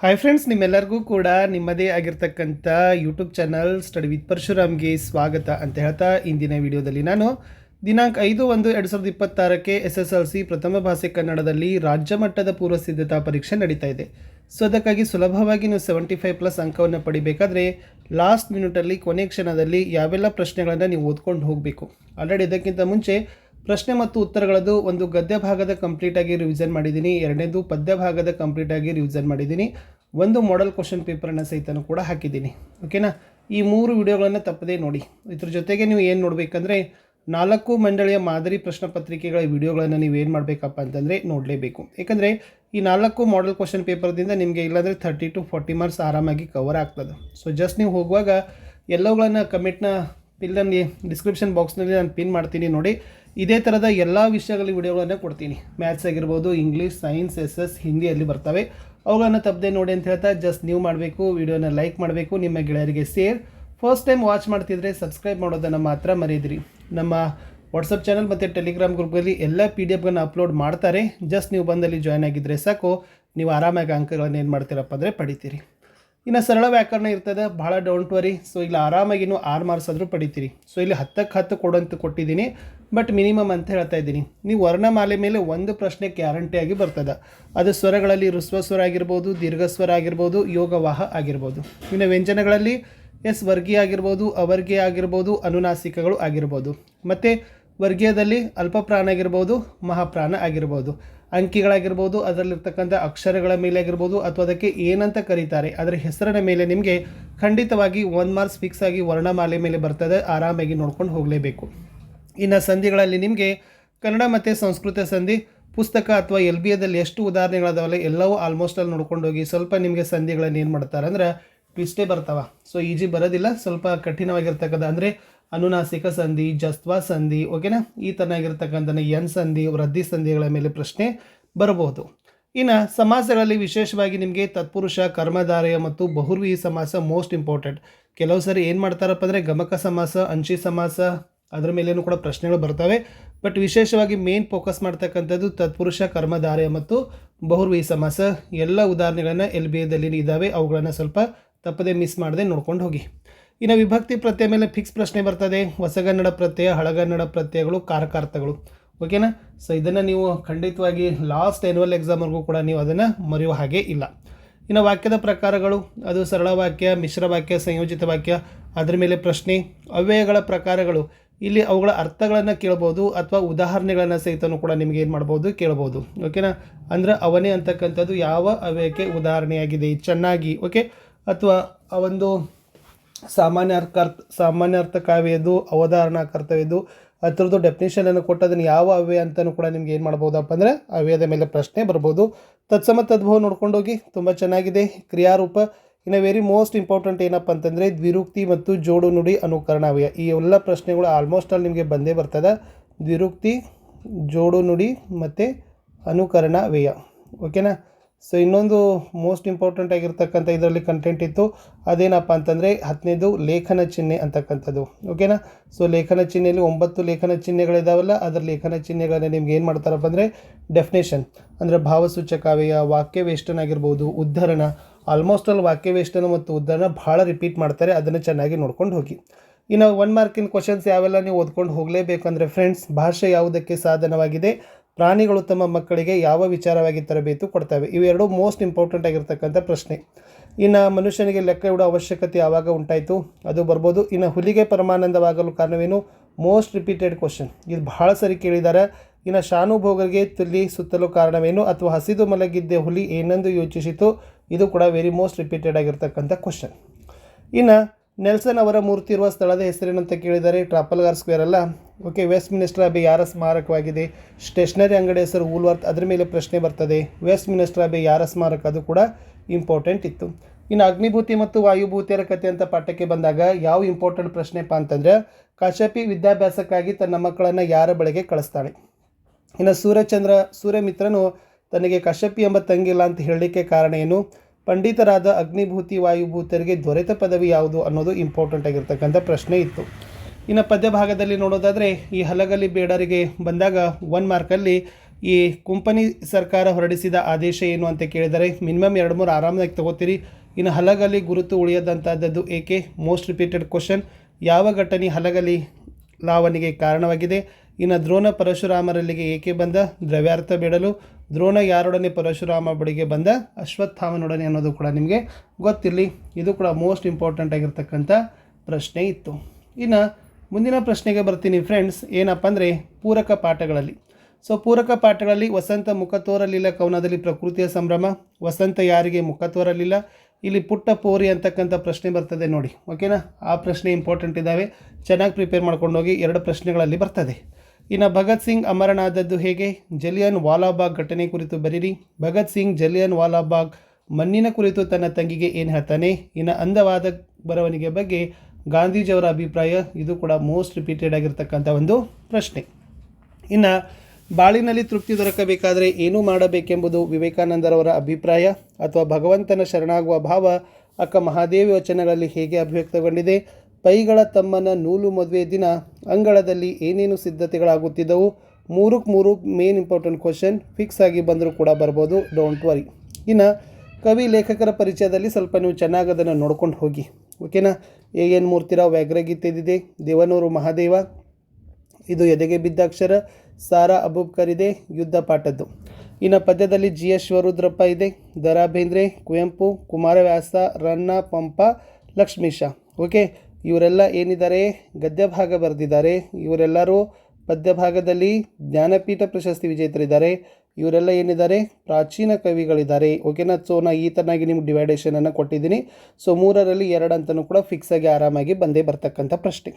Hi friends ನಿಮ್ಮೆಲ್ಲರಿಗೂ ಕೂಡ ನಿಮ್ಮದೇ ಆಗಿರ್ತಕ್ಕಂಥ ಯೂಟ್ಯೂಬ್ ಚಾನಲ್ ಸ್ಟಡಿ ವಿತ್ ಪರಶುರಾಮ್ಗೆ ಸ್ವಾಗತ ಅಂತ ಹೇಳ್ತಾ ಇಂದಿನ ವಿಡಿಯೋದಲ್ಲಿ ನಾನು ದಿನಾಂಕ ಐದು ಒಂದು ಎರಡು ಸಾವಿರದ ಇಪ್ಪತ್ತಾರಕ್ಕೆ ಎಸ್ ಎಸ್ ಎಲ್ ಸಿ ಪ್ರಥಮ ಭಾಷೆ ಕನ್ನಡದಲ್ಲಿ ರಾಜ್ಯ ಮಟ್ಟದ ಪೂರ್ವ ಸಿದ್ಧತಾ ಪರೀಕ್ಷೆ ನಡೀತಾ ಇದೆ. ಸೊ ಅದಕ್ಕಾಗಿ ಸುಲಭವಾಗಿ ನೀವು ಸೆವೆಂಟಿ ಫೈವ್ ಪ್ಲಸ್ ಅಂಕವನ್ನು ಪಡಿಬೇಕಾದ್ರೆ ಲಾಸ್ಟ್ ಮಿನಿಟಲ್ಲಿ ಕೊನೆ ಕ್ಷಣದಲ್ಲಿ ಯಾವೆಲ್ಲ ಪ್ರಶ್ನೆಗಳನ್ನು ನೀವು ಓದ್ಕೊಂಡು ಹೋಗಬೇಕು. ಆಲ್ರೆಡಿ ಇದಕ್ಕಿಂತ ಮುಂಚೆ ಪ್ರಶ್ನೆ ಮತ್ತು ಉತ್ತರಗಳದ್ದು ಒಂದು ಗದ್ಯ ಭಾಗದ ಕಂಪ್ಲೀಟಾಗಿ ರಿವಿಸನ್ ಮಾಡಿದ್ದೀನಿ. ಎರಡನೇದು ಪದ್ಯ ಭಾಗದ ಕಂಪ್ಲೀಟಾಗಿ ರಿವಿಸನ್ ಮಾಡಿದ್ದೀನಿ. ಒಂದು ಮಾಡೆಲ್ ಕ್ವಶನ್ ಪೇಪರನ್ನು ಸಹಿತನೂ ಕೂಡ ಹಾಕಿದ್ದೀನಿ. ಓಕೆನಾ ಈ ಮೂರು ವಿಡಿಯೋಗಳನ್ನು ತಪ್ಪದೇ ನೋಡಿ. ಇದ್ರ ಜೊತೆಗೆ ನೀವು ಏನು ನೋಡಬೇಕಂದ್ರೆ, ನಾಲ್ಕು ಮಂಡಳಿಯ ಮಾದರಿ ಪ್ರಶ್ನೆ ಪತ್ರಿಕೆಗಳ ವಿಡಿಯೋಗಳನ್ನು ನೀವು ಏನು ಮಾಡಬೇಕಪ್ಪ ಅಂತಂದರೆ ನೋಡಲೇಬೇಕು. ಏಕೆಂದರೆ, ಈ ನಾಲ್ಕು ಮಾಡೆಲ್ ಕ್ವಶನ್ ಪೇಪರ್ದಿಂದ ನಿಮಗೆ ಇಲ್ಲಾಂದರೆ ಥರ್ಟಿ ಟು ಫಾರ್ಟಿ ಮಾರ್ಕ್ಸ್ ಆರಾಮಾಗಿ ಕವರ್ ಆಗ್ತದೆ. ಸೊ ಜಸ್ಟ್ ನೀವು ಹೋಗುವಾಗ ಎಲ್ಲವುಗಳನ್ನು ಕಮೆಂಟ್ನ ಪಿಲ್ಲಲ್ಲಿ ಡಿಸ್ಕ್ರಿಪ್ಷನ್ ಬಾಕ್ಸ್ನಲ್ಲಿ ನಾನು ಪಿನ್ ಮಾಡ್ತೀನಿ ನೋಡಿ. ಇದೇ ಥರದ ಎಲ್ಲ ವಿಷಯಗಳ ವಿಡಿಯೋಗಳನ್ನು ಕೊಡ್ತೀನಿ. ಮ್ಯಾಥ್ಸ್ ಆಗಿರ್ಬೋದು ಇಂಗ್ಲೀಷ್ ಸೈನ್ಸ್ ಎಸ್ ಎಸ್ ಹಿಂದಿಯಲ್ಲಿ ಬರ್ತವೆ. ಅವುಗಳನ್ನು ತಪ್ಪದೆ ನೋಡಿ ಅಂತ ಹೇಳ್ತಾ ಜಸ್ಟ್ ನೀವು ಮಾಡಬೇಕು, ವಿಡಿಯೋನ ಲೈಕ್ ಮಾಡಬೇಕು, ನಿಮ್ಮ ಗೆಳೆಯರಿಗೆ ಸೇರ್ ಫಸ್ಟ್ ಟೈಮ್ ವಾಚ್ ಮಾಡ್ತಿದ್ರೆ ಸಬ್ಸ್ಕ್ರೈಬ್ ಮಾಡೋದನ್ನು ಮಾತ್ರ ಮರೆಯದಿರಿ. ನಮ್ಮ ವಾಟ್ಸಪ್ ಚಾನಲ್ ಮತ್ತು ಟೆಲಿಗ್ರಾಮ್ ಗ್ರೂಪಲ್ಲಿ ಎಲ್ಲ ಪಿ ಡಿ ಎಫ್ಗಳನ್ನು ಅಪ್ಲೋಡ್ ಮಾಡ್ತಾರೆ. ಜಸ್ಟ್ ನೀವು ಬಂದಲ್ಲಿ ಜಾಯ್ನ್ ಆಗಿದ್ದರೆ ಸಾಕು. ನೀವು ಆರಾಮಾಗಿ ಅಂಕಗಳನ್ನು ಏನು ಮಾಡ್ತೀರಪ್ಪ ಅಂದರೆ ಪಡಿತೀರಿ. ಇನ್ನು ಸರಳ ವ್ಯಾಕರಣ ಇರ್ತದೆ ಭಾಳ ಡೋಂಟ್ ವರಿ ಸೊ ಇಲ್ಲಿ ಆರಾಮಾಗಿ ನೀವು ಆರು ಮಾರ್ಕ್ಸ್ ಆದರೂ ಪಡಿತೀರಿ. ಸೊ ಇಲ್ಲಿ ಹತ್ತಕ್ಕೆ ಹತ್ತು ಕೊಡೋಂತ ಕೊಟ್ಟಿದ್ದೀನಿ. ಬಟ್ ಮಿನಿಮಮ್ ಅಂತ ಹೇಳ್ತಾ ಇದ್ದೀನಿ. ನೀವು ವರ್ಣಮಾಲೆ ಮೇಲೆ ಒಂದು ಪ್ರಶ್ನೆ ಗ್ಯಾರಂಟಿಯಾಗಿ ಬರ್ತದೆ. ಅದು ಸ್ವರಗಳಲ್ಲಿ ಋಸ್ವ ಸ್ವರ ಆಗಿರ್ಬೋದು ದೀರ್ಘಸ್ವರ ಆಗಿರ್ಬೋದು ಯೋಗವಾಹ ಆಗಿರ್ಬೋದು. ಇನ್ನು ವ್ಯಂಜನಗಳಲ್ಲಿ ಎಸ್ ವರ್ಗೀಯ ಆಗಿರ್ಬೋದು, ಅವರ್ಗೀಯ ಆಗಿರ್ಬೋದು, ಅನುನಾಸಿಕಗಳು ಆಗಿರ್ಬೋದು. ಮತ್ತು ವರ್ಗೀಯದಲ್ಲಿ ಅಲ್ಪಪ್ರಾಣ ಆಗಿರ್ಬೋದು, ಮಹಾಪ್ರಾಣ ಆಗಿರ್ಬೋದು. ಅಂಕಿಗಳಾಗಿರ್ಬೋದು, ಅದರಲ್ಲಿರ್ತಕ್ಕಂಥ ಅಕ್ಷರಗಳ ಮೇಲೆ ಆಗಿರ್ಬೋದು, ಅಥವಾ ಅದಕ್ಕೆ ಏನಂತ ಕರೀತಾರೆ, ಅದರ ಹೆಸರಿನ ಮೇಲೆ ನಿಮಗೆ ಖಂಡಿತವಾಗಿ ಒನ್ ಮಾರ್ಕ್ಸ್ ಫಿಕ್ಸ್ ಆಗಿ ವರ್ಣಮಾಲೆ ಮೇಲೆ ಬರ್ತದೆ, ಆರಾಮಾಗಿ ನೋಡ್ಕೊಂಡು ಹೋಗಲೇಬೇಕು. ಇನ್ನು ಸಂಧಿಗಳಲ್ಲಿ ನಿಮಗೆ ಕನ್ನಡ ಮತ್ತು ಸಂಸ್ಕೃತ ಸಂಧಿ, ಪುಸ್ತಕ ಅಥವಾ ಎಲ್ ಬಿ ಎದಲ್ಲಿ ಎಷ್ಟು ಉದಾಹರಣೆಗಳದಾವಲ್ಲ, ಎಲ್ಲವೂ ಆಲ್ಮೋಸ್ಟ್ ಅಲ್ಲಿ ನೋಡ್ಕೊಂಡು ಹೋಗಿ ಸ್ವಲ್ಪ ನಿಮಗೆ ಸಂಧಿಗಳನ್ನು ಏನು ಮಾಡ್ತಾರೆ ಅಂದ್ರೆ ಟ್ವಿಸ್ಟೇ ಬರ್ತಾವ. ಸೊ ಈಜಿ ಬರೋದಿಲ್ಲ, ಸ್ವಲ್ಪ ಕಠಿಣವಾಗಿರ್ತಕ್ಕಂಥ, ಅಂದರೆ ಅನುನಾಸಿಕ ಸಂಧಿ, ಜಸ್ತ್ವ ಸಂಧಿ, ಓಕೆನಾ? ಈ ಥರನಾಗಿರ್ತಕ್ಕಂಥ ಎನ್ ಸಂಧಿ, ವೃದ್ಧಿ ಸಂಧಿಗಳ ಮೇಲೆ ಪ್ರಶ್ನೆ ಬರಬಹುದು. ಇನ್ನು ಸಮಾಸಗಳಲ್ಲಿ ವಿಶೇಷವಾಗಿ ನಿಮಗೆ ತತ್ಪುರುಷ, ಕರ್ಮಧಾರಯ ಮತ್ತು ಬಹುರ್ವಿ ಸಮಾಸ ಮೋಸ್ಟ್ ಇಂಪಾರ್ಟೆಂಟ್ ಕೆಲವು ಸರಿ ಏನು ಮಾಡ್ತಾರಪ್ಪ ಅಂದರೆ ಗಮಕ ಸಮಾಸ ಅಂಶಿ ಸಮಾಸ, ಅದರ ಮೇಲೇನು ಕೂಡ ಪ್ರಶ್ನೆಗಳು ಬರ್ತವೆ. ಬಟ್ ವಿಶೇಷವಾಗಿ ಮೇನ್ ಫೋಕಸ್ ಮಾಡ್ತಕ್ಕಂಥದ್ದು ತತ್ಪುರುಷ, ಕರ್ಮಧಾರಯ ಮತ್ತು ಬಹುರ್ವಿ ಸಮಾಸ. ಎಲ್ಲ ಉದಾಹರಣೆಗಳನ್ನು ಎಲ್ ಬಿ ಎದಲ್ಲಿ ಇದ್ದಾವೆ ಅವುಗಳನ್ನು ಸ್ವಲ್ಪ ತಪ್ಪದೇ ಮಿಸ್ ಮಾಡದೆ ನೋಡ್ಕೊಂಡು ಹೋಗಿ. ಇನ್ನು ವಿಭಕ್ತಿ ಪ್ರತ್ಯಯ ಮೇಲೆ ಫಿಕ್ಸ್ ಪ್ರಶ್ನೆ ಬರ್ತದೆ. ಹೊಸಗನ್ನಡ ಪ್ರತ್ಯಯ, ಹಳಗನ್ನಡ ಪ್ರತ್ಯಯಗಳು ಕಾರಕಾರ್ಥಗಳು ಓಕೆನಾ ಸೊ ಇದನ್ನು ನೀವು ಖಂಡಿತವಾಗಿ ಲಾಸ್ಟ್ ಆ್ಯನ್ಯುವಲ್ ಎಕ್ಸಾಮ್ವರೆಗೂ ಕೂಡ ನೀವು ಅದನ್ನು ಮರೆಯುವ ಹಾಗೆ ಇಲ್ಲ. ಇನ್ನು ವಾಕ್ಯದ ಪ್ರಕಾರಗಳು, ಅದು ಸರಳ ವಾಕ್ಯ, ಮಿಶ್ರ ವಾಕ್ಯ, ಸಂಯೋಜಿತ ವಾಕ್ಯ, ಅದರ ಮೇಲೆ ಪ್ರಶ್ನೆ, ಅವ್ಯಯಗಳ ಪ್ರಕಾರಗಳು. ಇಲ್ಲಿ ಅವುಗಳ ಅರ್ಥಗಳನ್ನು ಕೇಳ್ಬೋದು ಅಥವಾ ಉದಾಹರಣೆಗಳನ್ನು ಸಹಿತನೂ ಕೂಡ ನಿಮಗೆ ಏನು ಮಾಡ್ಬೋದು ಕೇಳ್ಬೋದು. ಓಕೆನಾ ಅಂದ್ರೆ ಅವನೇ ಅಂತಕ್ಕಂಥದ್ದು ಯಾವ ಅವ್ಯಯಕ್ಕೆ ಉದಾಹರಣೆಯಾಗಿದೆ? ಚೆನ್ನಾಗಿ ಓಕೆ ಅಥವಾ ಆ ಒಂದು ಸಾಮಾನ್ಯ ಅರ್ಥ ಸಾಮಾನ್ಯ ಅರ್ಥ ಕಾವ್ಯದ್ದು ಅವಧಾರಣ ಕರ್ತವ್ಯದ್ದು ಅದರದ್ದು ಡೆಫಿನೇಷನನ್ನು ಕೊಟ್ಟು ಅದನ್ನು ಯಾವ ಅವ್ಯ ಅಂತಲೂ ಕೂಡ ನಿಮ್ಗೆ ಏನು ಮಾಡ್ಬೋದಪ್ಪ ಅಂದರೆ ಅವ್ಯದ ಮೇಲೆ ಪ್ರಶ್ನೆ ಬರ್ಬೋದು. ತತ್ಸಮ ತದ್ಭವ ನೋಡ್ಕೊಂಡೋಗಿ ತುಂಬ ಚೆನ್ನಾಗಿದೆ. ಕ್ರಿಯಾರೂಪ ಇನ್ನು ವೆರಿ ಮೋಸ್ಟ್ ಇಂಪಾರ್ಟೆಂಟ್ ಏನಪ್ಪ ಅಂತಂದರೆ ದ್ವಿರುಕ್ತಿ ಮತ್ತು ಜೋಡು ನುಡಿ ಅನುಕರಣ ಅವ್ಯಯ. ಈ ಎಲ್ಲ ಪ್ರಶ್ನೆಗಳು ಆಲ್ಮೋಸ್ಟ್ ಅಲ್ಲಿ ನಿಮಗೆ ಬಂದೇ ಬರ್ತದೆ. ದ್ವಿರುಕ್ತಿ, ಜೋಡು ನುಡಿ ಮತ್ತು ಅನುಕರಣ ವ್ಯಯ ಓಕೆನಾ? ಸೊ ಇನ್ನೊಂದು ಮೋಸ್ಟ್ ಇಂಪಾರ್ಟೆಂಟ್ ಆಗಿರ್ತಕ್ಕಂಥ ಇದರಲ್ಲಿ ಕಂಟೆಂಟ್ ಇತ್ತು. ಅದೇನಪ್ಪ ಅಂತಂದರೆ ಹತ್ತನೇದು ಲೇಖನ ಚಿಹ್ನೆ ಅಂತಕ್ಕಂಥದ್ದು. ಓಕೆನಾ ಸೊ ಲೇಖನ ಚಿಹ್ನೆಯಲ್ಲಿ ಒಂಬತ್ತು ಲೇಖನ ಚಿಹ್ನೆಗಳಿದಾವಲ್ಲ, ಅದರ ಲೇಖನ ಚಿಹ್ನೆಗಳನ್ನ ನಿಮ್ಗೆ ಏನು ಮಾಡ್ತಾರಪ್ಪ ಅಂದರೆ ಡೆಫಿನೇಷನ್ ಅಂದರೆ ಭಾವಸೂಚಕಾವ್ಯಯ ವಾಕ್ಯ ವೇಷ್ಟನ್ ಆಗಿರ್ಬೋದು, ಉದ್ಧರಣ. ಆಲ್ಮೋಸ್ಟ್ ಅಲ್ಲಿ ವಾಕ್ಯ ವೇಷ್ಟನ ಮತ್ತು ಉದ್ಧರಣ ಭಾಳ ರಿಪೀಟ್ ಮಾಡ್ತಾರೆ, ಅದನ್ನು ಚೆನ್ನಾಗಿ ನೋಡ್ಕೊಂಡು ಹೋಗಿ. ಇನ್ನು ಒನ್ ಮಾರ್ಕಿನ ಕ್ವಶನ್ಸ್ ಯಾವೆಲ್ಲ ನೀವು ಓದ್ಕೊಂಡು ಹೋಗಲೇಬೇಕಂದ್ರೆ ಫ್ರೆಂಡ್ಸ್ ಭಾಷೆ ಯಾವುದಕ್ಕೆ ಸಾಧನವಾಗಿದೆ? ಪ್ರಾಣಿಗಳು ತಮ್ಮ ಮಕ್ಕಳಿಗೆ ಯಾವ ವಿಚಾರವಾಗಿ ತರಬೇತು ಕೊಡ್ತವೆ? ಇವೆರಡು ಮೋಸ್ಟ್ ಇಂಪಾರ್ಟೆಂಟ್ ಆಗಿರ್ತಕ್ಕಂಥ ಪ್ರಶ್ನೆ. ಇನ್ನು ಮನುಷ್ಯನಿಗೆ ಲೆಕ್ಕ ಇಡೋ ಅವಶ್ಯಕತೆ ಯಾವಾಗ ಉಂಟಾಯಿತು? ಅದು ಬರ್ಬೋದು. ಇನ್ನು ಹುಲಿಗೆ ಪರಮಾನಂದವಾಗಲು ಕಾರಣವೇನು? ಮೋಸ್ಟ್ ರಿಪೀಟೆಡ್ ಕ್ವಶನ್ ಇದು ಬಹಳ ಸರಿ ಕೇಳಿದ್ದಾರೆ ಇನ್ನು ಶಾನುಭೋಗರಿಗೆ ತುಲಿ ಸುತ್ತಲು ಕಾರಣವೇನು? ಅಥವಾ ಹಸಿದು ಮಲಗಿದ್ದೆ ಹುಲಿ ಏನೆಂದು ಯೋಚಿಸಿತು? ಇದು ಕೂಡ ವೆರಿ ಮೋಸ್ಟ್ ರಿಪೀಟೆಡ್ ಆಗಿರ್ತಕ್ಕಂಥ ಕ್ವಶನ್ ಇನ್ನು ನೆಲ್ಸನ್ ಅವರ ಮೂರ್ತಿ ಇರುವ ಸ್ಥಳದ ಹೆಸರೇನಂತ ಕೇಳಿದರೆ ಟ್ರಾಪಲ್ಗಾರ್ ಸ್ಕ್ವೇರ್ ಅಲ್ಲ. ಓಕೆ ವೆಸ್ಟ್ ಮಿನಿಸ್ಟರ್ ಅಬೆ ಯಾರ ಸ್ಮಾರಕವಾಗಿದೆ? ಸ್ಟೇಷನರಿ ಅಂಗಡಿ ಹೆಸರು ಊಲ್ವರ್ತ್ ಅದರ ಮೇಲೆ ಪ್ರಶ್ನೆ ಬರ್ತದೆ. ವೆಸ್ಟ್ ಮಿನಿಸ್ಟರ್ ಅಬೆ ಯಾರ ಸ್ಮಾರಕ? ಅದು ಕೂಡ ಇಂಪಾರ್ಟೆಂಟ್ ಇತ್ತು. ಇನ್ನು ಅಗ್ನಿಭೂತಿ ಮತ್ತು ವಾಯುಭೂತಿಯರ ಕಥೆ ಅಂತ ಪಾಠಕ್ಕೆ ಬಂದಾಗ ಯಾವ ಇಂಪಾರ್ಟೆಂಟ್ ಪ್ರಶ್ನೆಪ್ಪ ಅಂತಂದರೆ, ಕಾಶ್ಯಪಿ ವಿದ್ಯಾಭ್ಯಾಸಕ್ಕಾಗಿ ತನ್ನ ಮಕ್ಕಳನ್ನು ಯಾರ ಬಳಿಗೆ ಕಳಿಸ್ತಾಳೆ? ಇನ್ನು ಸೂರ್ಯಚಂದ್ರ, ಸೂರ್ಯಮಿತ್ರನು ತನಗೆ ಕಶ್ಯಪಿ ಎಂಬ ತಂಗಿಲ್ಲ ಅಂತ ಹೇಳಲಿಕ್ಕೆ ಕಾರಣ ಏನು? ಪಂಡಿತರಾದ ಅಗ್ನಿಭೂತಿ, ವಾಯುಭೂತರಿಗೆ ದೊರೆತ ಪದವಿ ಯಾವುದು ಅನ್ನೋದು ಇಂಪಾರ್ಟೆಂಟ್ ಆಗಿರ್ತಕ್ಕಂಥ ಪ್ರಶ್ನೆ ಇತ್ತು. ಇನ್ನು ಪದ್ಯ ಭಾಗದಲ್ಲಿ ನೋಡೋದಾದರೆ ಈ ಹಲಗಲಿ ಬೇಡರಿಗೆ ಬಂದಾಗ ಒನ್ ಮಾರ್ಕಲ್ಲಿ ಈ ಕುಂಪನಿ ಸರ್ಕಾರ ಹೊರಡಿಸಿದ ಆದೇಶ ಏನು ಅಂತ ಕೇಳಿದರೆ ಮಿನಿಮಮ್ ಎರಡು ಮೂರು ಆರಾಮದಾಗಿ ತಗೋತೀರಿ. ಇನ್ನು ಹಲಗಲಿ ಗುರುತು ಉಳಿಯದಂಥದ್ದು ಏಕೆ? ಮೋಸ್ಟ್ ರಿಪೀಟೆಡ್ ಕ್ವಶನ್ ಯಾವ ಘಟನೆ ಹಲಗಲಿ ಲಾವಣಿಗೆ ಕಾರಣವಾಗಿದೆ? ಇನ್ನು ದ್ರೋಣ ಪರಶುರಾಮರಲ್ಲಿಗೆ ಏಕೆ ಬಂದ? ದ್ರವ್ಯಾರ್ಥ ಬಿಡಲು. ದ್ರೋಣ ಯಾರೊಡನೆ ಪರಶುರಾಮ ಬಳಿಗೆ ಬಂದ? ಅಶ್ವತ್ಥಾಮನೊಡನೆ ಅನ್ನೋದು ಕೂಡ ನಿಮಗೆ ಗೊತ್ತಿರಲಿ. ಇದು ಕೂಡ ಮೋಸ್ಟ್ ಇಂಪಾರ್ಟೆಂಟ್ ಆಗಿರ್ತಕ್ಕಂಥ ಪ್ರಶ್ನೆ ಇತ್ತು. ಇನ್ನು ಮುಂದಿನ ಪ್ರಶ್ನೆಗೆ ಬರ್ತೀನಿ ಫ್ರೆಂಡ್ಸ್ ಏನಪ್ಪ ಅಂದರೆ ಪೂರಕ ಪಾಠಗಳಲ್ಲಿ. ಸೊ ಪೂರಕ ಪಾಠಗಳಲ್ಲಿ ವಸಂತ ಮುಖ ತೋರಲಿಲ್ಲ ಕವನದಲ್ಲಿ ಪ್ರಕೃತಿಯ ಸಂಭ್ರಮ, ವಸಂತ ಯಾರಿಗೆ ಮುಖ ತೋರಲಿಲ್ಲ, ಇಲ್ಲಿ ಪುಟ್ಟ ಪೋರಿ ಅಂತಕ್ಕಂಥ ಪ್ರಶ್ನೆ ಬರ್ತದೆ ನೋಡಿ ಓಕೆನಾ ಆ ಪ್ರಶ್ನೆ ಇಂಪಾರ್ಟೆಂಟ್ ಇದ್ದಾವೆ, ಚೆನ್ನಾಗಿ ಪ್ರಿಪೇರ್ ಮಾಡ್ಕೊಂಡೋಗಿ ಎರಡು ಪ್ರಶ್ನೆಗಳಲ್ಲಿ ಬರ್ತದೆ. ಇನ್ನು ಭಗತ್ ಸಿಂಗ್ ಅಮರನಾದದ್ದು ಹೇಗೆ? ಜಲಿಯನ್ ವಾಲಾಬಾಗ್ ಘಟನೆ ಕುರಿತು ಬರೀರಿ. ಭಗತ್ ಸಿಂಗ್ ಜಲಿಯನ್ ವಾಲಾಬಾಗ್ ಮಣ್ಣಿನ ಕುರಿತು ತನ್ನ ತಂಗಿಗೆ ಏನು ಹೇಳ್ತಾನೆ? ಇನ್ನು ಅಂದವಾದ ಬರವಣಿಗೆ ಬಗ್ಗೆ ಗಾಂಧೀಜಿಯವರ ಅಭಿಪ್ರಾಯ, ಇದು ಕೂಡ ಮೋಸ್ಟ್ ರಿಪೀಟೆಡ್ ಆಗಿರ್ತಕ್ಕಂಥ ಒಂದು ಪ್ರಶ್ನೆ. ಇನ್ನು, ಬಾಳಿನಲ್ಲಿ ತೃಪ್ತಿ ದೊರಕಬೇಕಾದರೆ ಏನು ಮಾಡಬೇಕೆಂಬುದು ವಿವೇಕಾನಂದರವರ ಅಭಿಪ್ರಾಯ ಅಥವಾ ಭಗವಂತನ ಶರಣಾಗುವ ಭಾವ, ಅಕ್ಕ ಮಹಾದೇವಿ ವಚನಗಳಲ್ಲಿ ಹೇಗೆ ಅಭಿವ್ಯಕ್ತಗೊಂಡಿದೆ, ಪೈಗಳ ತಮ್ಮನ ನೂಲು ಮದುವೆ ದಿನ, ಅಂಗಳದಲ್ಲಿ ಏನೇನು ಸಿದ್ಧತೆಗಳಾಗುತ್ತಿದ್ದವು, ಮೂರಕ್ಕೆ ಮೂರು ಮೇನ್ ಇಂಪಾರ್ಟೆಂಟ್ ಕ್ವಶನ್ ಫಿಕ್ಸ್ ಆಗಿ ಬಂದರೂ ಕೂಡ ಬರ್ಬೋದು ಡೋಂಟ್ ವರಿ ಇನ್ನು, ಕವಿ ಲೇಖಕರ ಪರಿಚಯದಲ್ಲಿ ಸ್ವಲ್ಪ ನೀವು ಚೆನ್ನಾಗಿ ಅದನ್ನು ನೋಡ್ಕೊಂಡು ಹೋಗಿ. ಓಕೆನಾ? ಎ ಮೂರ್ತಿರ ವ್ಯಾಘ್ರಗೀತೆದಿದೆ ದೇವನೂರು ಮಹಾದೇವ. ಇದು ಎದೆಗೆ ಬಿದ್ದ ಅಕ್ಷರ. ಸಾರಾ ಅಬೂಬ್ಕರ್ ಇದೆ ಯುದ್ಧ ಪಾಠದ್ದು. ಇನ್ನು ಪದ್ಯದಲ್ಲಿ ಜಿ ಎಸ್ ಶಿವರುದ್ರಪ್ಪ ಇದೆ. ದರಾ ಬೇಂದ್ರೆ ಕುವೆಂಪು, ಕುಮಾರವ್ಯಾಸ, ರನ್ನ, ಪಂಪ, ಲಕ್ಷ್ಮೀಶ. ಓಕೆ, ಇವರೆಲ್ಲ ಏನಿದ್ದಾರೆ? ಗದ್ಯ ಭಾಗ ಬರೆದಿದ್ದಾರೆ. ಇವರೆಲ್ಲರೂ ಪದ್ಯ ಭಾಗದಲ್ಲಿ ಜ್ಞಾನಪೀಠ ಪ್ರಶಸ್ತಿ ವಿಜೇತರಿದ್ದಾರೆ. ಇವರೆಲ್ಲ ಏನಿದ್ದಾರೆ? ಪ್ರಾಚೀನ ಕವಿಗಳಿದ್ದಾರೆ. ಓಕೆನಾ? ಸೊ ನಾ ಈ ಥರನಾಗಿ ನಿಮ್ಗೆ ಡಿವೈಡೇಷನನ್ನು ಕೊಟ್ಟಿದ್ದೀನಿ. ಸೊ ಮೂರರಲ್ಲಿ ಎರಡು ಅಂತಲೂ ಕೂಡ ಫಿಕ್ಸ್ ಆಗಿ ಆರಾಮಾಗಿ ಬಂದೇ ಬರ್ತಕ್ಕಂಥ ಪ್ರಶ್ನೆ.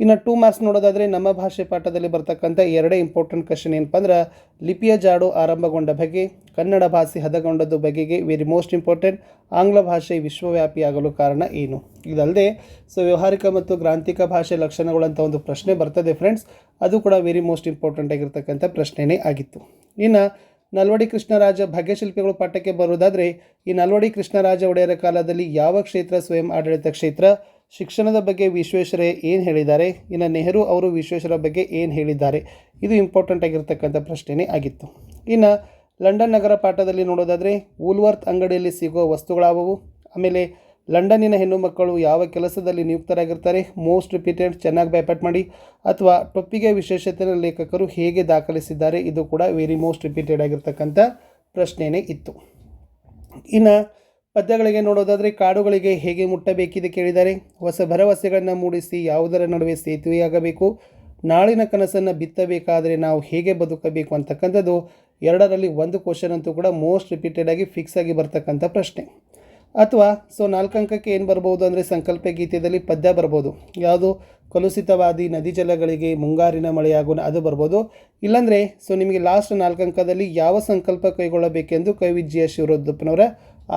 ಇನ್ನು ಟೂ ಮಾರ್ಕ್ಸ್ ನೋಡೋದಾದರೆ ನಮ್ಮ ಭಾಷೆ ಪಾಠದಲ್ಲಿ ಬರ್ತಕ್ಕಂಥ ಎರಡೇ ಇಂಪಾರ್ಟೆಂಟ್ ಕ್ವಶನ್ ಏನಪ್ಪ ಅಂದ್ರೆ, ಲಿಪಿಯ ಜಾಡು ಆರಂಭಗೊಂಡ ಬಗೆ, ಕನ್ನಡ ಭಾಷೆ ಹದಗೊಂಡದ್ದು ಬಗೆಗೆ ವೆರಿ ಮೋಸ್ಟ್ ಇಂಪಾರ್ಟೆಂಟ್ ಆಂಗ್ಲ ಭಾಷೆ ವಿಶ್ವವ್ಯಾಪಿಯಾಗಲು ಕಾರಣ ಏನು? ಇದಲ್ಲದೆ ಸೊ ವ್ಯವಹಾರಿಕ ಮತ್ತು ಗ್ರಾಂಥಿಕ ಭಾಷೆ ಲಕ್ಷಣಗಳಂತ ಒಂದು ಪ್ರಶ್ನೆ ಬರ್ತದೆ ಫ್ರೆಂಡ್ಸ್ ಅದು ಕೂಡ ವೆರಿ ಮೋಸ್ಟ್ ಇಂಪಾರ್ಟೆಂಟ್ ಆಗಿರ್ತಕ್ಕಂಥ ಪ್ರಶ್ನೆನೇ ಆಗಿತ್ತು. ಇನ್ನು ನಲ್ವಡಿ ಕೃಷ್ಣರಾಜ ಭಾಗ್ಯಶಿಲ್ಪಿಗಳು ಪಾಠಕ್ಕೆ ಬರುವುದಾದರೆ, ಈ ನಲ್ವಡಿ ಕೃಷ್ಣರಾಜ ಒಡೆಯರ ಕಾಲದಲ್ಲಿ ಯಾವ ಕ್ಷೇತ್ರ ಸ್ವಯಂ ಆಡಳಿತ ಕ್ಷೇತ್ರ? ಶಿಕ್ಷಣದ ಬಗ್ಗೆ ವಿಶ್ವೇಶ್ವರಯ್ಯ ಏನು ಹೇಳಿದ್ದಾರೆ? ಇನ್ನು ನೆಹರು ಅವರು ವಿಶ್ವೇಶ್ವರ ಬಗ್ಗೆ ಏನು ಹೇಳಿದ್ದಾರೆ? ಇದು ಇಂಪಾರ್ಟೆಂಟ್ ಆಗಿರ್ತಕ್ಕಂಥ ಪ್ರಶ್ನೆನೇ ಆಗಿತ್ತು. ಇನ್ನು ಲಂಡನ್ ನಗರ ಪಾಠದಲ್ಲಿ ನೋಡೋದಾದರೆ, ವೂಲ್ವರ್ತ್ ಅಂಗಡಿಯಲ್ಲಿ ಸಿಗುವ ವಸ್ತುಗಳಾವವು? ಆಮೇಲೆ ಲಂಡನ್ನಿನ ಹೆಣ್ಣು ಮಕ್ಕಳು ಯಾವ ಕೆಲಸದಲ್ಲಿ ನಿಯುಕ್ತರಾಗಿರ್ತಾರೆ? ಮೋಸ್ಟ್ ರಿಪೀಟೆಡ್, ಚೆನ್ನಾಗಿ ಬ್ಯಾಪಟ್ ಮಾಡಿ. ಅಥವಾ ಟೊಪ್ಪಿಗೆ ವಿಶೇಷತೆಯ ಲೇಖಕರು ಹೇಗೆ ದಾಖಲಿಸಿದ್ದಾರೆ? ಇದು ಕೂಡ ವೆರಿ ಮೋಸ್ಟ್ ರಿಪೀಟೆಡ್ ಆಗಿರ್ತಕ್ಕಂಥ ಪ್ರಶ್ನೆಯೇ ಇತ್ತು. ಇನ್ನು ಪದ್ಯಗಳಿಗೆ ನೋಡೋದಾದರೆ, ಕಾಡುಗಳಿಗೆ ಹೇಗೆ ಮುಟ್ಟಬೇಕಿದೆ ಕೇಳಿದ್ದಾರೆ. ಹೊಸ ಭರವಸೆಗಳನ್ನು ಮೂಡಿಸಿ ಯಾವುದರ ನಡುವೆ ಸೇತುವೆಯಾಗಬೇಕು. ನಾಳಿನ ಕನಸನ್ನು ಬಿತ್ತಬೇಕಾದರೆ ನಾವು ಹೇಗೆ ಬದುಕಬೇಕು ಅಂತಕ್ಕಂಥದ್ದು ಎರಡರಲ್ಲಿ ಒಂದು ಕ್ವಶನ್ ಅಂತೂ ಕೂಡ ಮೋಸ್ಟ್ ರಿಪೀಟೆಡ್ ಆಗಿ ಫಿಕ್ಸ್ ಆಗಿ ಬರ್ತಕ್ಕಂಥ ಪ್ರಶ್ನೆ. ಅಥವಾ ಸೊ ನಾಲ್ಕು ಅಂಕಕ್ಕೆ ಏನು ಬರ್ಬೋದು ಅಂದರೆ ಸಂಕಲ್ಪ ಗೀತೆಯಲ್ಲಿ ಪದ್ಯ ಬರ್ಬೋದು. ಯಾವುದು? ಕಲುಷಿತವಾದಿ ನದಿ ಜಲಗಳಿಗೆ ಮುಂಗಾರಿನ ಮಳೆಯಾಗೋಣ ಅದು ಬರ್ಬೋದು. ಇಲ್ಲಾಂದರೆ ಸೊ ನಿಮಗೆ ಲಾಸ್ಟ್ ನಾಲ್ಕು ಅಂಕದಲ್ಲಿ ಯಾವ ಸಂಕಲ್ಪ ಕೈಗೊಳ್ಳಬೇಕೆಂದು ಕವಿ ಜಿ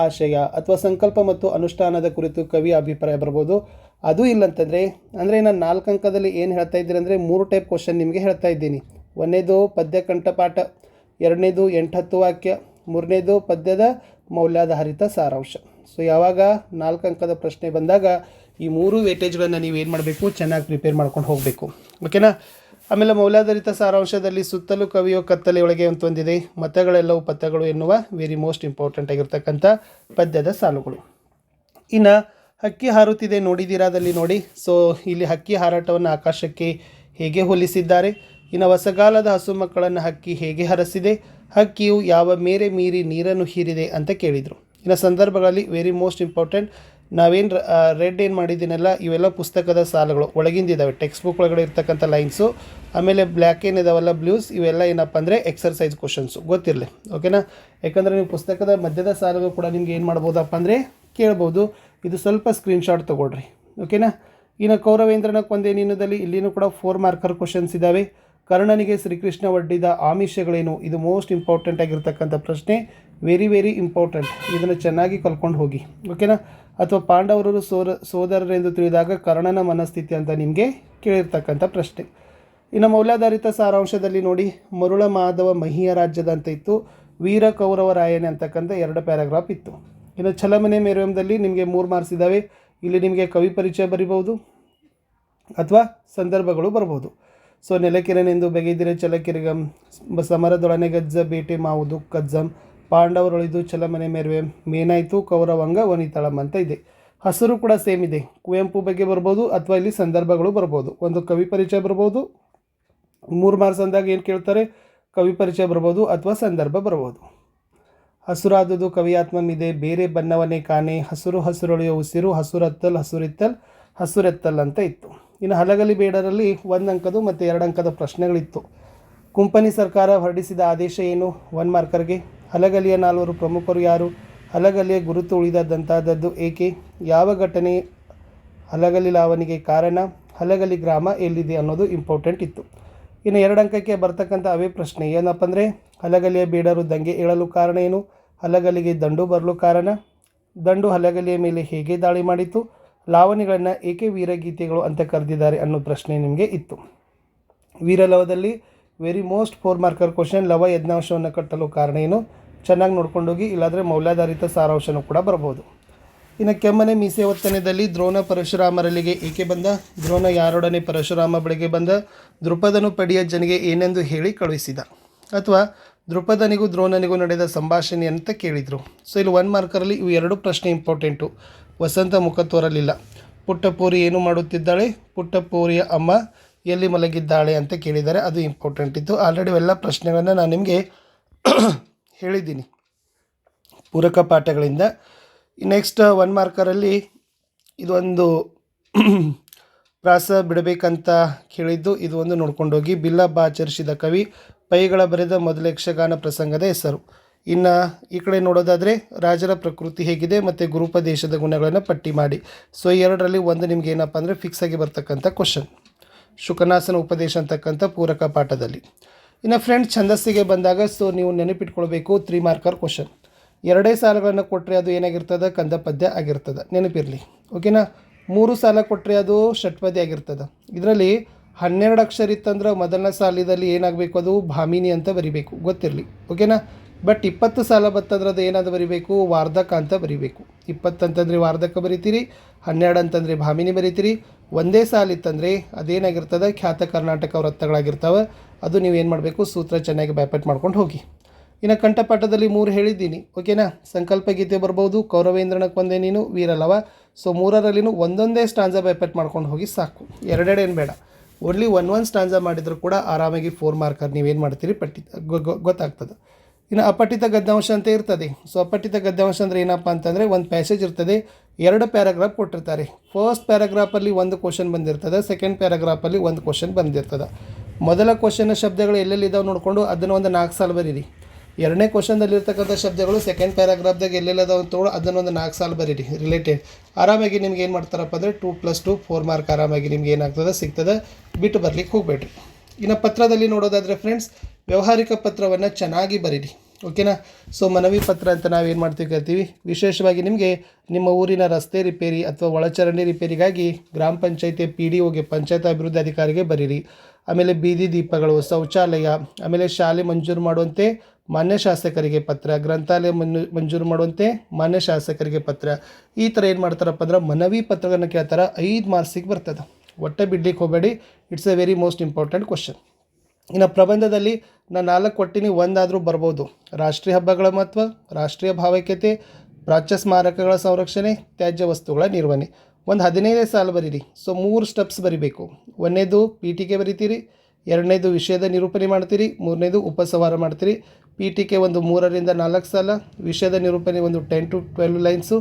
ಆಶಯ ಅಥವಾ ಸಂಕಲ್ಪ ಮತ್ತು ಅನುಷ್ಠಾನದ ಕುರಿತು ಕವಿ ಅಭಿಪ್ರಾಯ ಬರ್ಬೋದು. ಅದು ಇಲ್ಲಂತಂದರೆ, ಅಂದರೆ ನಾನು ನಾಲ್ಕು ಅಂಕದಲ್ಲಿ ಏನು ಹೇಳ್ತಾ ಇದ್ದೀನಿ ಅಂದರೆ ಮೂರು ಟೈಪ್ ಕ್ವಶನ್ ನಿಮಗೆ ಹೇಳ್ತಾ ಇದ್ದೀನಿ. ಒಂದನೇದು ಪದ್ಯ ಕಂಠಪಾಠ ಎರಡನೇದು ಎಂಟತ್ತು ವಾಕ್ಯ, ಮೂರನೇದು ಪದ್ಯದ ಮೌಲ್ಯಾಧಾರಿತ ಸಾರಾಂಶ. ಸೊ ಯಾವಾಗ ನಾಲ್ಕು ಅಂಕದ ಪ್ರಶ್ನೆ ಬಂದಾಗ ಈ ಮೂರು ವೇಟೇಜ್ಗಳನ್ನು ನೀವು ಏನು ಮಾಡಬೇಕು? ಚೆನ್ನಾಗಿ ಪ್ರಿಪೇರ್ ಮಾಡ್ಕೊಂಡು ಹೋಗಬೇಕು. ಓಕೆನಾ ಆಮೇಲೆ ಮೌಲ್ಯಾಧಾರಿತ ಸಾರಾಂಶದಲ್ಲಿ ಸುತ್ತಲೂ ಕವಿಯೋ ಕತ್ತಲೆಯೊಳಗೆ ಅಂತ ಒಂದಿದೆ. ಮತಗಳೆಲ್ಲವೂ ಪಥಗಳು ಎನ್ನುವ ವೆರಿ ಮೋಸ್ಟ್ ಇಂಪಾರ್ಟೆಂಟ್ ಆಗಿರ್ತಕ್ಕಂಥ ಪದ್ಯದ ಸಾಲುಗಳು. ಇನ್ನು ಹಕ್ಕಿ ಹಾರುತ್ತಿದೆ ನೋಡಿದಿರಾದಲ್ಲಿ ನೋಡಿ. ಸೊ ಇಲ್ಲಿ ಹಕ್ಕಿ ಹಾರಾಟವನ್ನು ಆಕಾಶಕ್ಕೆ ಹೇಗೆ ಹೋಲಿಸಿದ್ದಾರೆ? ಇನ್ನು ಹೊಸಗಾಲದ ಹಸು ಮಕ್ಕಳನ್ನು ಹಕ್ಕಿ ಹೇಗೆ ಹರಸಿದೆ? ಹಕ್ಕಿಯು ಯಾವ ಮೇರೆ ಮೀರಿ ನೀರನ್ನು ಹೀರಿದೆ ಅಂತ ಕೇಳಿದರು. ಇನ್ನು ಸಂದರ್ಭಗಳಲ್ಲಿ ವೆರಿ ಮೋಸ್ಟ್ ಇಂಪಾರ್ಟೆಂಟ್ ನಾವೇನು ರೆಡ್ ಏನು ಮಾಡಿದ್ದೀನಲ್ಲ, ಇವೆಲ್ಲ ಪುಸ್ತಕದ ಸಾಲುಗಳು. ಒಳಗಿಂದಿದ್ದಾವೆ ಟೆಕ್ಸ್ಟ್ ಬುಕ್ ಒಳಗಡೆ ಇರ್ತಕ್ಕಂಥ ಲೈನ್ಸು ಆಮೇಲೆ ಬ್ಲ್ಯಾಕ್ ಏನಿದಾವಲ್ಲ ಬ್ಲೂಸ್ ಇವೆಲ್ಲ ಏನಪ್ಪ ಅಂದರೆ ಎಕ್ಸರ್ಸೈಸ್ ಕ್ವಶನ್ಸು ಗೊತ್ತಿರಲಿ. ಓಕೆನಾ ಯಾಕಂದರೆ ನೀವು ಪುಸ್ತಕದ ಮಧ್ಯದ ಸಾಲುಗಳು ಕೂಡ ನಿಮ್ಗೆ ಏನು ಮಾಡ್ಬೋದಪ್ಪ ಅಂದರೆ ಕೇಳ್ಬೋದು. ಇದು ಸ್ವಲ್ಪ ಸ್ಕ್ರೀನ್ಶಾಟ್ ತೊಗೊಳ್ರಿ. ಓಕೆನಾ ಇನ್ನು ಕೌರವೇಂದ್ರನ ಕೊಂದೇನಿನದಲ್ಲಿ ಇಲ್ಲಿನೂ ಕೂಡ ಫೋರ್ ಮಾರ್ಕರ್ ಕ್ವಶನ್ಸ್ ಇದ್ದಾವೆ ಕರ್ಣನಿಗೆ ಶ್ರೀಕೃಷ್ಣ ಒಡ್ಡಿದ ಆಮಿಷಗಳೇನು? ಇದು ಮೋಸ್ಟ್ ಇಂಪಾರ್ಟೆಂಟ್ ಆಗಿರ್ತಕ್ಕಂಥ ಪ್ರಶ್ನೆ. ವೆರಿ ವೆರಿ ಇಂಪಾರ್ಟೆಂಟ್ ಇದನ್ನು ಚೆನ್ನಾಗಿ ಕಲ್ಕೊಂಡು ಹೋಗಿ. ಓಕೆನಾ ಅಥವಾ ಪಾಂಡವರು ಸೋರ ಸೋದರರೆಂದು ತಿಳಿದಾಗ ಕರ್ಣನ ಮನಸ್ಥಿತಿ ಅಂತ ನಿಮಗೆ ಕೇಳಿರ್ತಕ್ಕಂಥ ಪ್ರಶ್ನೆ. ಇನ್ನು ಮೌಲ್ಯಾಧಾರಿತ ಸಾರಾಂಶದಲ್ಲಿ ನೋಡಿ, ಮರುಳ ಮಾಧವ ಮಹಿಯ ರಾಜ್ಯದ ಅಂತ ಇತ್ತು, ವೀರ ಕೌರವ ರಾಯನೆ ಅಂತಕ್ಕಂಥ ಎರಡು ಪ್ಯಾರಾಗ್ರಾಫ್ ಇತ್ತು. ಇನ್ನು ಛಲಮನೆ ಮೇರವಂದಲ್ಲಿ ನಿಮಗೆ ಮೂರು ಮಾರ್ಕ್ಸ್ ಇದ್ದಾವೆ ಇಲ್ಲಿ ನಿಮಗೆ ಕವಿ ಪರಿಚಯ ಬರಿಬೋದು ಅಥವಾ ಸಂದರ್ಭಗಳು ಬರ್ಬೋದು ಸೊ, ನೆಲಕಿರನೆಂದು ಬೆಗೆದಿರೆ ಚಲಕಿರಿಗಂ ಸಮರದೊಡನೆ ಗಜ್ಜ, ಬೇಟೆ ಮಾವುದು ಕಜ್ಜಂ ಪಾಂಡವರೊಳಿದು ಚಲಮನೆ ಮೆರವೆ. ಮೇನಾಯ್ತು ಕೌರವಂಗ ವನಿತಳಂ ಅಂತ ಇದೆ. ಹಸಿರು ಕೂಡ ಸೇಮ್ ಇದೆ. ಕುವೆಂಪು ಬಗ್ಗೆ ಬರ್ಬೋದು ಅಥವಾ ಇಲ್ಲಿ ಸಂದರ್ಭಗಳು ಬರ್ಬೋದು. ಒಂದು ಕವಿ ಪರಿಚಯ ಬರ್ಬೋದು. ಮೂರು ಮಾರ್ಕ್ಸ್ ಅಂದಾಗ ಏನು ಕೇಳ್ತಾರೆ? ಕವಿ ಪರಿಚಯ ಬರ್ಬೋದು ಅಥವಾ ಸಂದರ್ಭ ಬರ್ಬೋದು. ಹಸುರಾದುದು ಕವಿಯಾತ್ಮಮಿದೆ ಬೇರೆ ಬಣ್ಣವನೇ ಕಾಣೆ. ಹಸುರು ಹಸುರೊಳೆಯ ಉಸಿರು, ಹಸುರತ್ತಲ್, ಹಸುರಿತ್ತಲ್, ಹಸುರೆತ್ತಲ್ ಅಂತ ಇತ್ತು. ಇನ್ನು ಹಲಗಲಿ ಬೇಡರಲ್ಲಿ ಒಂದು ಅಂಕದು ಮತ್ತು ಎರಡು ಅಂಕದ ಪ್ರಶ್ನೆಗಳಿತ್ತು. ಕುಂಪನಿ ಸರ್ಕಾರ ಹೊರಡಿಸಿದ ಆದೇಶ ಏನು? ಒನ್ ಮಾರ್ಕರ್ಗೆ. ಹಲಗಲಿಯ ನಾಲ್ವರು ಪ್ರಮುಖರು ಯಾರು? ಹಲಗಲಿಯ ಗುರುತು ಉಳಿದದಂತಾದದ್ದು ಏಕೆ? ಯಾವ ಘಟನೆ ಹಲಗಲಿ ಲಾವಣಿಗೆ ಕಾರಣ? ಹಲಗಲಿ ಗ್ರಾಮ ಎಲ್ಲಿದೆ ಅನ್ನೋದು ಇಂಪಾರ್ಟೆಂಟ್ ಇತ್ತು. ಇನ್ನು ಎರಡು ಅಂಕಕ್ಕೆ ಬರ್ತಕ್ಕಂಥ ಅವೇ ಪ್ರಶ್ನೆ. ಏನಪ್ಪ ಅಂದರೆ, ಹಲಗಲಿಯ ಬೀಡರು ದಂಗೆ ಏಳಲು ಕಾರಣ ಏನು? ಹಲಗಲಿಗೆ ದಂಡು ಬರಲು ಕಾರಣ? ದಂಡು ಹಲಗಲಿಯ ಮೇಲೆ ಹೇಗೆ ದಾಳಿ ಮಾಡಿತ್ತು? ಲಾವಣಿಗಳನ್ನು ಏಕೆ ವೀರಗೀತೆಗಳು ಅಂತ ಕರೆದಿದ್ದಾರೆ ಅನ್ನೋ ಪ್ರಶ್ನೆ ನಿಮಗೆ ಇತ್ತು. ವೀರಲವದಲ್ಲಿ very most four marker question Lava ಯಜ್ಞಾಂಶವನ್ನು ಕಟ್ಟಲು ಕಾರಣ ಏನು? ಚೆನ್ನಾಗಿ ನೋಡ್ಕೊಂಡೋಗಿ, ಇಲ್ಲಾಂದರೆ ಮೌಲ್ಯಾಧಾರಿತ ಸಾರಾಂಶನೂ ಕೂಡ ಬರ್ಬೋದು. ಇನ್ನು ಕೆಮ್ಮನೆ ಮೀಸೆ ಒತ್ತನೆಯಲ್ಲಿ ದ್ರೋಣ ಪರಶುರಾಮರಲ್ಲಿಗೆ ಏಕೆ ಬಂದ? ದ್ರೋಣ ಯಾರೊಡನೆ ಪರಶುರಾಮ ಬಳಿಗೆ ಬಂದ? ದೃಪದನು ಪಡೆಯ ಜನಿಗೆ ಏನೆಂದು ಹೇಳಿ ಕಳುಹಿಸಿದ. ಅಥವಾ ದೃಪದನಿಗೂ ದ್ರೋಣನಿಗೂ ನಡೆದ ಸಂಭಾಷಣೆ ಅಂತ ಕೇಳಿದರು. ಸೊ ಇಲ್ಲಿ ಒನ್ ಮಾರ್ಕರಲ್ಲಿ ಇವು ಎರಡು ಪ್ರಶ್ನೆ ಇಂಪಾರ್ಟೆಂಟು ವಸಂತ ಮುಖ ತೋರಲಿಲ್ಲ. ಪುಟ್ಟಪೂರಿ ಏನು ಮಾಡುತ್ತಿದ್ದಾಳೆ? ಪುಟ್ಟಪೂರಿಯ ಅಮ್ಮ ಎಲ್ಲಿ ಮಲಗಿದ್ದಾಳೆ ಅಂತ ಕೇಳಿದ್ದಾರೆ ಅದು ಇಂಪಾರ್ಟೆಂಟ್ ಇತ್ತು. ಆಲ್ರೆಡಿ ಎಲ್ಲ ಪ್ರಶ್ನೆಗಳನ್ನು ನಾನು ನಿಮಗೆ ಹೇಳಿದ್ದೀನಿ. ಪೂರಕ ಪಾಠಗಳಿಂದ. ನೆಕ್ಸ್ಟ್ ಒನ್ ಮಾರ್ಕರಲ್ಲಿ ಇದೊಂದು ಪ್ರಾಸ ಬಿಡಬೇಕಂತ ಕೇಳಿದ್ದು, ಇದು ಒಂದು ನೋಡ್ಕೊಂಡೋಗಿ. ಬಿಲ್ಲಬ್ಬ ಆಚರಿಸಿದ ಕವಿ, ಪೈಗಳ ಬರೆದ ಮೊದಲ ಯಕ್ಷಗಾನ ಪ್ರಸಂಗದ ಹೆಸರು. ಇನ್ನು ಈ ಕಡೆ ನೋಡೋದಾದರೆ, ರಾಜರ ಪ್ರಕೃತಿ ಹೇಗಿದೆ ಮತ್ತು ಗುರುಪದೇಶದ ಗುಣಗಳನ್ನು ಪಟ್ಟಿ ಮಾಡಿ. ಸೊ ಎರಡರಲ್ಲಿ ಒಂದು ನಿಮ್ಗೆ ಏನಪ್ಪ ಅಂದರೆ ಫಿಕ್ಸ್ ಆಗಿ ಬರ್ತಕ್ಕಂಥ ಕ್ವಶನ್ ಶುಕನಾಸನ ಉಪದೇಶ ಅಂತಕ್ಕಂಥ ಪೂರಕ ಪಾಠದಲ್ಲಿ. ಇನ್ನು ಫ್ರೆಂಡ್ ಛಂದಸ್ಸಿಗೆ ಬಂದಾಗ ಸೊ ನೀವು ನೆನಪಿಟ್ಕೊಳ್ಬೇಕು ತ್ರೀ ಮಾರ್ಕರ್ ಕ್ವಶನ್ ಎರಡೇ ಸಾಲಗಳನ್ನು ಕೊಟ್ಟರೆ ಅದು ಏನಾಗಿರ್ತದೆ? ಕಂದ ಪದ್ಯ ಆಗಿರ್ತದೆ. ನೆನಪಿರಲಿ. ಓಕೆನಾ ಮೂರು ಸಾಲ ಕೊಟ್ಟರೆ ಅದು ಷಟ್ಪದ್ಯ ಆಗಿರ್ತದೆ. ಇದರಲ್ಲಿ ಹನ್ನೆರಡು ಅಕ್ಷರ ಇತ್ತಂದ್ರೆ ಮೊದಲನೇ ಸಾಲಿದಲ್ಲಿ ಏನಾಗಬೇಕು ಅದು? ಭಾಮಿನಿ ಅಂತ ಬರಿಬೇಕು. ಗೊತ್ತಿರಲಿ. ಓಕೆನಾ ಬಟ್ ಇಪ್ಪತ್ತು ಸಾಲ ಬತ್ತಂದ್ರೆ ಅದು ಏನಾದ್ರು ಬರಿಬೇಕು? ವಾರ್ಧಕ ಅಂತ ಬರಿಬೇಕು. ಇಪ್ಪತ್ತಂತಂದರೆ ವಾರ್ಧಕ ಬರಿತೀರಿ, ಹನ್ನೆರಡು ಅಂತಂದರೆ ಭಾಮಿನಿ ಬರಿತೀರಿ. ಒಂದೇ ಸಾಲ ಇತ್ತಂದರೆ ಅದೇನಾಗಿರ್ತದೆ? ಖ್ಯಾತ ಕರ್ನಾಟಕ ವೃತ್ತಗಳಾಗಿರ್ತವೆ. ಅದು ನೀವು ಏನು ಮಾಡಬೇಕು? ಸೂತ್ರ ಚೆನ್ನಾಗಿ ಬ್ಯಾಪೆಟ್ ಮಾಡ್ಕೊಂಡು ಹೋಗಿ. ಇನ್ನು ಕಂಠಪಾಠದಲ್ಲಿ ಮೂರು ಹೇಳಿದ್ದೀನಿ ಓಕೆನಾ ಸಂಕಲ್ಪ ಗೀತೆ ಬರ್ಬೋದು ಕೌರವೇಂದ್ರನಕ್ಕೆ ಒಂದೇ ನೀನು, ವೀರಲವ. ಸೊ ಮೂರರಲ್ಲಿನೂ ಒಂದೊಂದೇ ಸ್ಟಾಂಜ ಬ್ಯಾಪೆಟ್ ಮಾಡ್ಕೊಂಡು ಹೋಗಿ ಸಾಕು. ಎರಡೆರಡು ಬೇಡ. ಓನ್ಲಿ ಒನ್ ಒನ್ ಸ್ಟಾಂಜ ಮಾಡಿದರೂ ಕೂಡ ಆರಾಮಾಗಿ ಫೋರ್ ಮಾರ್ಕರ್ ನೀವೇನು ಮಾಡ್ತೀರಿ? ಪಟ್ಟಿ ಗೊತ್ತಾಗ್ತದೆ. ಇನ್ನು ಅಪಠಿತ ಗದ್ಯಾಂಶ ಅಂತ ಇರ್ತದೆ. ಸೊ ಅಪಠಿತ ಗದ್ಯಾಂಶ ಅಂದರೆ ಏನಪ್ಪ ಅಂತಂದರೆ ಒಂದು ಪ್ಯಾಸೇಜ್ ಇರ್ತದೆ, ಎರಡು ಪ್ಯಾರಾಗ್ರಾಫ್ ಕೊಟ್ಟಿರ್ತಾರೆ. ಫಸ್ಟ್ ಪ್ಯಾರಾಗ್ರಾಫಲ್ಲಿ ಒಂದು ಕ್ವಶನ್ ಬಂದಿರ್ತದೆ ಸೆಕೆಂಡ್ ಪ್ಯಾರಾಗ್ರಾಫಲ್ಲಿ ಒಂದು ಕ್ವಶನ್ ಬಂದಿರ್ತದೆ. ಮೊದಲ ಕ್ವಶನ್ ಶಬ್ದಗಳು ಎಲ್ಲೆಲ್ಲಿ ಇದಾವೆ ನೋಡಿಕೊಂಡು ಅದನ್ನು ಒಂದು ನಾಲ್ಕು ಸಾಲು ಬರೀರಿ. ಎರಡನೇ ಕ್ವಶನಲ್ಲಿರ್ತಕ್ಕಂಥ ಶಬ್ದಗಳು ಸೆಕೆಂಡ್ ಪ್ಯಾರಾಗ್ರಾಫ್ದಾಗ ಎಲ್ಲೆಲ್ಲ ಅಂತೋಳು ಅದನ್ನು ಒಂದು ನಾಲ್ಕು ಸಾಲು ಬರೀರಿ. ರಿಲೇಟೆಡ್ ಆರಾಮಾಗಿ ನಿಮ್ಗೆ ಏನು ಮಾಡ್ತಾರಪ್ಪ ಅಂದರೆ two plus two four mark ಆರಾಮಾಗಿ ನಿಮ್ಗೆ ಏನಾಗ್ತದೆ ಸಿಗ್ತದೆ, ಬಿಟ್ಟು ಬರ್ಲಿಕ್ಕೆ ಹೋಗಬೇಡ್ರಿ. ಇನ್ನು ಪತ್ರದಲ್ಲಿ ನೋಡೋದಾದರೆ ಫ್ರೆಂಡ್ಸ್ ವ್ಯವಹಾರಿಕ ಪತ್ರವನ್ನು ಚೆನ್ನಾಗಿ ಬರೀರಿ. ಓಕೆನಾ ಸೊ ಮನವಿ ಪತ್ರ ಅಂತ ನಾವೇನು ಮಾಡ್ತೀವಿ ಕರಿತೀವಿ? ವಿಶೇಷವಾಗಿ ನಿಮಗೆ ನಿಮ್ಮ ಊರಿನ ರಸ್ತೆ ರಿಪೇರಿ ಅಥವಾ ಒಳಚರಂಡಿ ರಿಪೇರಿಗಾಗಿ ಗ್ರಾಮ ಪಂಚಾಯತಿ ಪಿ ಡಿ ಒಗೆ ಪಂಚಾಯತ್ ಅಭಿವೃದ್ಧಿ ಅಧಿಕಾರಿಗೆ ಬರೀರಿ. ಆಮೇಲೆ ಬೀದಿ ದೀಪಗಳು, ಶೌಚಾಲಯ, ಆಮೇಲೆ ಶಾಲೆ ಮಂಜೂರು ಮಾಡುವಂತೆ ಮಾನ್ಯ ಶಾಸಕರಿಗೆ ಪತ್ರ, ಗ್ರಂಥಾಲಯ ಮಂಜೂರು ಮಾಡುವಂತೆ ಮಾನ್ಯ ಶಾಸಕರಿಗೆ ಪತ್ರ. ಈ ಥರ ಏನು ಮಾಡ್ತಾರಪ್ಪ ಅಂದ್ರೆ ಮನವಿ ಪತ್ರಗಳನ್ನು ಕೇಳ್ತಾರೆ, ಐದು ಮಾರ್ಕ್ಸಿಗೆ ಬರ್ತದೆ. ಒಟ್ಟೆ ಬಿಡ್ಲಿಕ್ಕೆ ಹೋಗಬೇಡಿ, it's a very most important question. ಇನ್ನು ಪ್ರಬಂಧದಲ್ಲಿ ನಾನು ನಾಲ್ಕು ಕೊಟ್ಟಿನಿ, ಒಂದಾದರೂ ಬರ್ಬೋದು. ರಾಷ್ಟ್ರೀಯ ಹಬ್ಬಗಳ ಮಹತ್ವ, ರಾಷ್ಟ್ರೀಯ ಭಾವೈಕ್ಯತೆ, ಪ್ರಾಚ್ಯ ಸ್ಮಾರಕಗಳ ಸಂರಕ್ಷಣೆ, ತ್ಯಾಜ್ಯ ವಸ್ತುಗಳ ನಿರ್ವಹಣೆ. ಒಂದು ಹದಿನೈದೇ ಸಾಲ ಬರೀರಿ. ಸೊ ಮೂರು ಸ್ಟೆಪ್ಸ್ ಬರಿಬೇಕು. ಒಂದನೇದು ಕೆ ಬರಿತೀರಿ, ಎರಡನೇದು ವಿಷಯದ ನಿರೂಪಣೆ ಮಾಡ್ತೀರಿ, ಮೂರನೇದು ಉಪಸಂಹಾರ ಮಾಡ್ತೀರಿ. ಕೆ ಒಂದು ಮೂರರಿಂದ ನಾಲ್ಕು ಸಾಲ, ವಿಷಯದ ನಿರೂಪಣೆ ಒಂದು ಟೆನ್ ಟು ಟ್ವೆಲ್ವ್ ಲೈನ್ಸು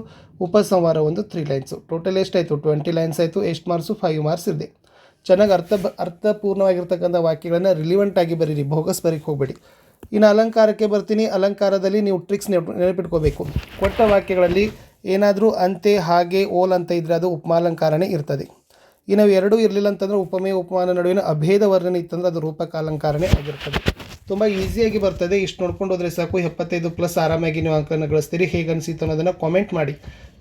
ಉಪಸಂಹಾರ ಒಂದು ತ್ರೀ ಲೈನ್ಸು ಟೋಟಲ್ ಎಷ್ಟಾಯಿತು ಟ್ವೆಂಟಿ ಲೈನ್ಸ್ ಆಯಿತು, ಎಷ್ಟು ಮಾರ್ಕ್ಸು ಫೈವ್ ಮಾರ್ಕ್ಸ್ ಇದೆ. ಚೆನ್ನಾಗಿ ಅರ್ಥ ಬ, ಅರ್ಥಪೂರ್ಣವಾಗಿರ್ತಕ್ಕಂಥ ವಾಕ್ಯಗಳನ್ನು ರಿಲಿವೆಂಟ್ ಆಗಿ ಬರೀರಿ ಬೋಗಸ್ ಬರೀಕ್ಕೆ ಹೋಗಬೇಡಿ. ಇನ್ನು ಅಲಂಕಾರಕ್ಕೆ ಬರ್ತೀನಿ. ಅಲಂಕಾರದಲ್ಲಿ ನೀವು ಟ್ರಿಕ್ಸ್ ನೆನಪು ನೆನಪಿಟ್ಕೋಬೇಕು. ಕೊಟ್ಟ ವಾಕ್ಯಗಳಲ್ಲಿ ಏನಾದರೂ ಅಂತೆ ಹಾಗೆ ಓಲ್ ಅಂತ ಇದ್ದರೆ ಅದು ಉಪಮಾಲಂಕಾರನೇ ಇರ್ತದೆ. ಇನ್ನು ಎರಡೂ ಇರಲಿಲ್ಲ ಅಂತಂದರೆ ಉಪಮೇಯ ಉಪಮಾನ ನಡುವಿನ ಅಭೇದ ವರ್ಣನೆ ಇತ್ತಂದ್ರೆ ಅದು ರೂಪಕ ಅಲಂಕಾರನೇ ಆಗಿರ್ತದೆ. ತುಂಬ ಈಸಿಯಾಗಿ ಬರ್ತದೆ. ಇಷ್ಟು ನೋಡ್ಕೊಂಡು ಹೋದರೆ ಸಾಕು. ಎಪ್ಪತ್ತೈದು ಪ್ಲಸ್ ಆರಾಮಾಗಿ ನೀವು ಅಂಕನ ಗಳಿಸ್ತೀರಿ. ಹೇಗೆ ಅನಿಸಿತು ಅನ್ನೋದನ್ನು ಕಾಮೆಂಟ್ ಮಾಡಿ.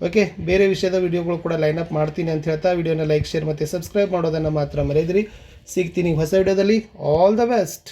ಓಕೆ ಬೇರೆ ವಿಷಯದ ವಿಡಿಯೋಗಳು ಕೂಡ ಲೈನ್ ಅಪ್ ಮಾಡ್ತೀನಿ ಅಂತ ಹೇಳ್ತಾ ವಿಡಿಯೋನ ಲೈಕ್ ಶೇರ್ ಮತ್ತು ಸಬ್ಸ್ಕ್ರೈಬ್ ಮಾಡೋದನ್ನು ಮಾತ್ರ ಮರೆಯದಿರಿ. ಸಿಗ್ತೀನಿ ಹೊಸ ವಿಡಿಯೋದಲ್ಲಿ ಆಲ್ ದ ಬೆಸ್ಟ್